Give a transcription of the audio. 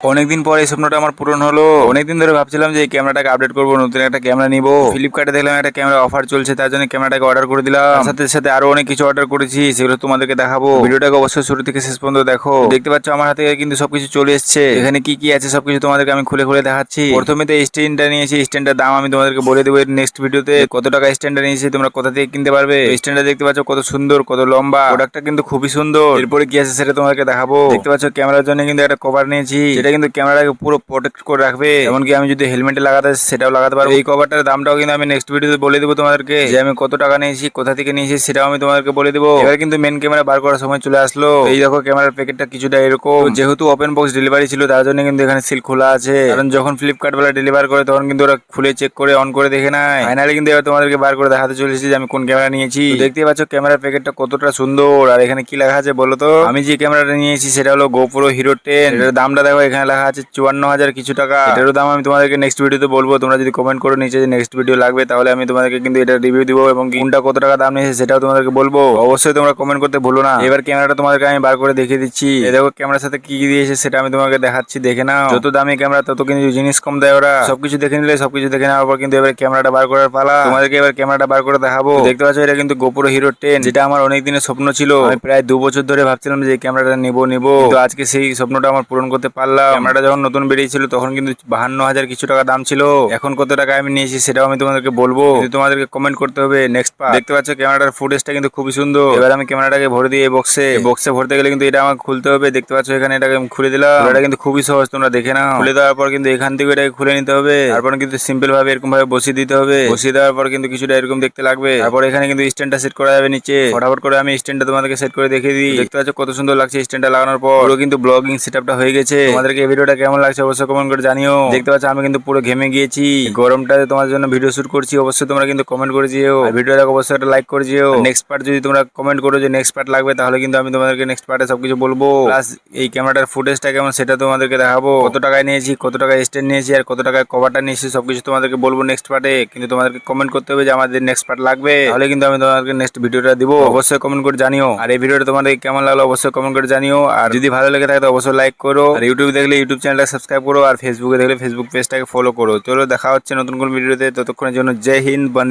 অনেকদিন পর এই স্বপ্নটা আমার পূরণ হলো। অনেকদিন ধরে ভাবছিলাম যে এই ক্যামেরাটাকে আপডেট করব, নতুন একটা ক্যামেরা নিবো। ফ্লিপকার্টে দেখলাম একটা ক্যামেরা অফার চলছে, তার জন্য ক্যামেরাটাকে অর্ডার করে দিলাম। সাথে সাথে আরও অনেক কিছু অর্ডার করেছি, সেগুলো তোমাদেরকে দেখাবো। ভিডিওটাকে অবশ্যই শুরু থেকে শেষ পর্যন্ত দেখো। দেখতে পাচ্ছ আমার হাতে কিন্তু সবকিছু চলে এসছে। এখানে কি কি আছে সবকিছু তোমাদেরকে আমি খুলে খুলে দেখাচ্ছি। প্রথমে তো স্ট্যান্ডটা নিয়েছি। স্ট্যান্ডের দাম আমি তোমাদেরকে বলে দেবো নেক্সট ভিডিওতে কত টাকা স্ট্যান্ডটা নিয়েছি তোমরা কোথা থেকে কিনতে পারবে? স্ট্যান্ডটা দেখতে পাচ্ছ কত সুন্দর, কত লম্বা। প্রোডাক্টটা কিন্তু খুবই সুন্দর। এরপরে কি আছে সেটা তোমাদেরকে দেখাবো। দেখতে পাচ্ছ ক্যামেরার জন্য কিন্তু একটা কভার নিয়েছি। কিন্তু ক্যামেরাটাকে পুরো প্রোটেক্ট করে রাখবে। এমনকি আমি যদি হেলমেটে লাগাতে সেটাও লাগাতে পারব। এই কভারটার দামটাও কিন্তু আমি নেক্সট ভিডিওতে বলে দেবো তোমাদেরকে। যে আমি কত টাকা নিয়েছি, কোথা থেকে নিয়েছি, সেটাও আমি তোমাদেরকে বলে দেবো। এবার কিন্তু মেন ক্যামেরা বার করার সময় চলে আসলো। এই দেখো ক্যামেরার প্যাকেটটা কিছুটা এরকম। যেহেতু ওপেন বক্স ডেলিভারি ছিল, তার জন্য কিন্তু এখানে সিল খোলা আছে। কারণ যখন ফ্লিপকার্ট বেলা ডেলিভার করে, তখন কিন্তু ওরা খুলে চেক করে অন করে দেখে নেয়। ফাইনালি কিন্তু এবার তোমাদেরকে বার করে দেখাতে চলেছি যে আমি কোন ক্যামেরা নিয়েছি। তো দেখতেই পাচ্ছ ক্যামেরার প্যাকেটটা কতটা সুন্দর। আর এখানে কি লেখা আছে বলো তো? আমি যে ক্যামেরাটা নিয়েছি, সেটা হলো গোপ্রো হিরো টেন এটার দামটা দেখো এখানে লেখা আছে চুয়ান্ন হাজার কিছু টাকা। এটারও দাম আমি তোমাদেরকে নেক্সট ভিডিওতে বলব। তোমরা যদি কমেন্ট করো নিচে যে নেক্সট ভিডিও লাগবে, তাহলে আমি তোমাদেরকে কিন্তু এটা রিভিউ দিব এবং কোনটা কত টাকা দাম নিয়েছে সেটাও তোমাদেরকে বলব। অবশ্যই তোমরা কমেন্ট করতে ভুলো না। এবার ক্যামেরাটা তোমাদেরকে আমি বার করে দেখিয়ে দিচ্ছি। দেখো ক্যামেরার সাথে কি দিয়েছে সেটা আমি তোমাকে দেখাচ্ছি, দেখে নাও। যত দামি ক্যামেরা তত কিন্তু জিনিস কম দেয় ওরা। সবকিছু দেখে নিলে সবকিছু দেখে নেওয়ার পর কিন্তু এবার ক্যামেরাটা বার করার পালা। তোমাদেরকে এবার ক্যামেরাটা বার করে দেখাবো। দেখতে পাচ্ছ, এটা কিন্তু গোপুরো হিরো টেন যেটা আমার অনেক দিনের স্বপ্ন ছিল। আমি প্রায় দু বছর ধরে ভাবছিলাম যে ক্যামেরাটা নেব নেব। আজকে সেই স্বপ্নটা আমার পূরণ করতে পারলাম ক্যামেরাটা যখন নতুন বেরিয়েছিল, তখন কিন্তু বাহান্ন হাজার কিছু টাকা দাম ছিল। এখন কত টাকা আমি নিয়েছি সেটাও আমি তোমাদেরকে বলব। তোমাদেরকে কমেন্ট করতে হবে নেক্সট পার্ট দেখতে পাচ্ছ ক্যামেরাটার ফুটেজটা কিন্তু খুবই সুন্দর। এবার আমি ক্যামেরাটাকে ভরে দিয়ে বক্সে বক্সে ভরতে গেলে কিন্তু এটা আমাকে খুলতে হবে। দেখতে পাচ্ছ এখানে এটাকে আমি খুলে দিলাম। এটা কিন্তু খুবই সহজ, তোমরা দেখে নাও। খুলে দেওয়ার পর কিন্তু এখান থেকে এটাকে খুলে নিতে হবে। তারপর কিন্তু সিম্পল ভাবে এরকম ভাবে বসিয়ে দিতে হবে। বসিয়ে দেওয়ার পর কিন্তু কিছুটা এরকম দেখতে লাগবে। তারপর এখানে কিন্তু স্ট্যান্ডটা সেট করা যাবে নিচে। ফটাফট করে আমি স্ট্যান্ডটা তোমাদেরকে সেট করে দেখিয়ে দিই। দেখতে পাচ্ছ কত সুন্দর লাগছে স্ট্যান্ডটা লাগানোর পর। কিন্তু ব্লগিং সেটআপটা হয়ে গেছে। তোমাদেরকে এই ভিডিওটা কেমন লাগছে অবশ্যই কমেন্ট করে জানিও। দেখতে পাচ্ছ, আমি কিন্তু পুরো ঘেমে গিয়েছি। গরমটাতে তোমার জন্য ভিডিও শুট করছি, অবশ্যই তোমরা কিন্তু কমেন্ট করে আর ভিডিওটাকে অবশ্যই একটা লাইক করে যেও। নেক্সট পার্ট যদি তোমরা কমেন্ট করো যে নেক্সট পার্ট লাগবে, তাহলে কিন্তু আমি তোমাদেরকে নেক্সট পার্টে সবকিছু বলব। প্লাস এই ক্যামেরাটার ফুটেজটা কেমন সেটা তোমাদেরকে দেখাবো। কত টাকায় নিয়েছি, কত টাকায় স্ট্যান্ড নিয়েছি, আর কত টাকায় কভারটা নিয়েছি, সবকিছু তোমাদেরকে বলব নেক্সট পার্টে কিন্তু তোমাদেরকে কমেন্ট করতে হবে যে আমাদের নেক্সট পার্ট লাগবে। তাহলে কিন্তু আমি তোমাদেরকে নেক্সট ভিডিওটা দিব। অবশ্যই কমেন্ট করে জানিও। আর এই ভিডিওটা তোমাদের কেমন লাগল, অবশ্যই কমেন্ট করে জানিও। আর যদি ভালো লেগে থাকে, তো অবশ্যই লাইক করো। আর ইউটিউবে দেখলে ইউটিউব চ্যানেলটা সাবস্ক্রাইব করো আর ফেসবুকে দেখলে ফেসবুক পেজটাকে ফলো করো। চলো দেখা হচ্ছে নতুন কোনো ভিডিওতে ততক্ষণের জন্য জয় হিন্দ, বন্দে